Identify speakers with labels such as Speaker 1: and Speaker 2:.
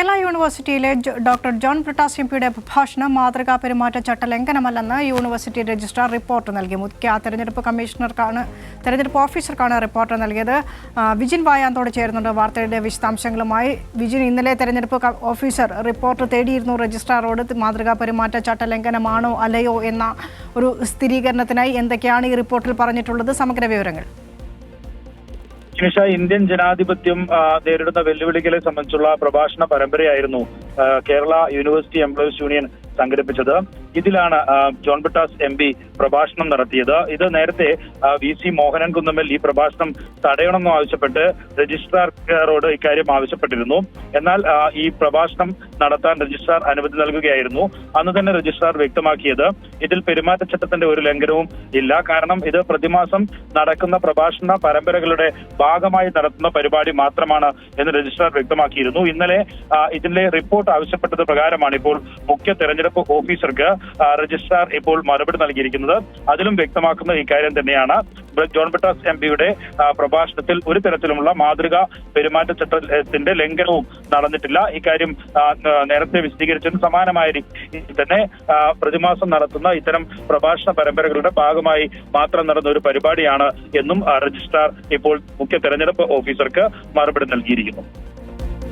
Speaker 1: കേരള യൂണിവേഴ്സിറ്റിയിലെ doctor John Brittas M പിയുടെ പ്രഭാഷണം മാതൃകാ പെരുമാറ്റച്ചട്ട ലംഘനമല്ലെന്ന് യൂണിവേഴ്സിറ്റി രജിസ്ട്രാർ റിപ്പോർട്ട് നൽകി. മുഖ്യ തെരഞ്ഞെടുപ്പ് കമ്മീഷണർക്കാണ് തെരഞ്ഞെടുപ്പ് ഓഫീസർക്കാണ് റിപ്പോർട്ട് നൽകിയത്. വിജിൻ വായാന്തോട് ചേരുന്നുണ്ട് വാർത്തയുടെ വിശദാംശങ്ങളുമായി. വിജിൻ ഇന്നലെ തെരഞ്ഞെടുപ്പ് ഓഫീസർ റിപ്പോർട്ട് തേടിയിരുന്നു. രജിസ്ട്രാറോട് മാതൃകാ പെരുമാറ്റച്ചട്ട ലംഘനമാണോ അല്ലയോ എന്ന ഒരു സ്ഥിരീകരണത്തിനായി എന്തൊക്കെയാണ് ഈ റിപ്പോർട്ടിൽ പറഞ്ഞിട്ടുള്ളത്? സമഗ്ര വിവരങ്ങൾ.
Speaker 2: നിമിഷ ഇന്ത്യൻ ജനാധിപത്യം നേരിടുന്ന വെല്ലുവിളികളെ സംബന്ധിച്ചുള്ള പ്രഭാഷണ പരമ്പരയായിരുന്നു കേരള യൂണിവേഴ്സിറ്റി എംപ്ലോയീസ് യൂണിയൻ. സംഘടിപ്പിച്ചത്. ഇതിലാണ് ജോൺ ബിട്ടാസ് എം പി പ്രഭാഷണം നടത്തിയത്. ഇത് നേരത്തെ വി സി മോഹനൻ കുന്നമ്മൽ ഈ പ്രഭാഷണം തടയണമെന്ന് ആവശ്യപ്പെട്ട് രജിസ്ട്രാറോട് ഇക്കാര്യം ആവശ്യപ്പെട്ടിരുന്നു. എന്നാൽ ഈ പ്രഭാഷണം നടത്താൻ രജിസ്ട്രാർ അനുമതി നൽകുകയായിരുന്നു. അന്ന് തന്നെ രജിസ്ട്രാർ വ്യക്തമാക്കിയത് ഇതിൽ പെരുമാറ്റച്ചട്ടത്തിന്റെ ഒരു ലംഘനവും ഇല്ല. കാരണം ഇത് പ്രതിമാസം നടക്കുന്ന പ്രഭാഷണ പരമ്പരകളുടെ ഭാഗമായി നടത്തുന്ന പരിപാടി മാത്രമാണ് എന്ന് രജിസ്ട്രാർ വ്യക്തമാക്കിയിരുന്നു. ഇന്നലെ ഇതിന്റെ റിപ്പോർട്ട് ആവശ്യപ്പെട്ടത് പ്രകാരമാണ്. ഇപ്പോൾ മുഖ്യ തെരഞ്ഞെടുപ്പ് ഓഫീസർക്ക് ആ, രജിസ്ട്രാർ ഇപ്പോൾ മറുപടി നൽകിയിരിക്കുന്നത്. അതിലും വ്യക്തമാക്കുന്ന ഇക്കാര്യം തന്നെയാണ്. ജോൺ ബിട്ടാസ് എം പിയുടെ പ്രഭാഷണത്തിൽ ഒരു തരത്തിലുമുള്ള മാതൃക പെരുമാറ്റച്ചട്ടത്തിന്റെ ലംഘനവും നടന്നിട്ടില്ല. ഇക്കാര്യം നേരത്തെ വിശദീകരിച്ചതിന് സമാനമായ രീതിയിൽ തന്നെ പ്രതിമാസം നടത്തുന്ന ഇത്തരം പ്രഭാഷണ പരമ്പരകളുടെ ഭാഗമായി മാത്രം നടന്ന ഒരു പരിപാടിയാണ് എന്നും രജിസ്ട്രാർ ഇപ്പോൾ മുഖ്യ തെരഞ്ഞെടുപ്പ് ഓഫീസർക്ക് മറുപടി നൽകിയിരിക്കുന്നു.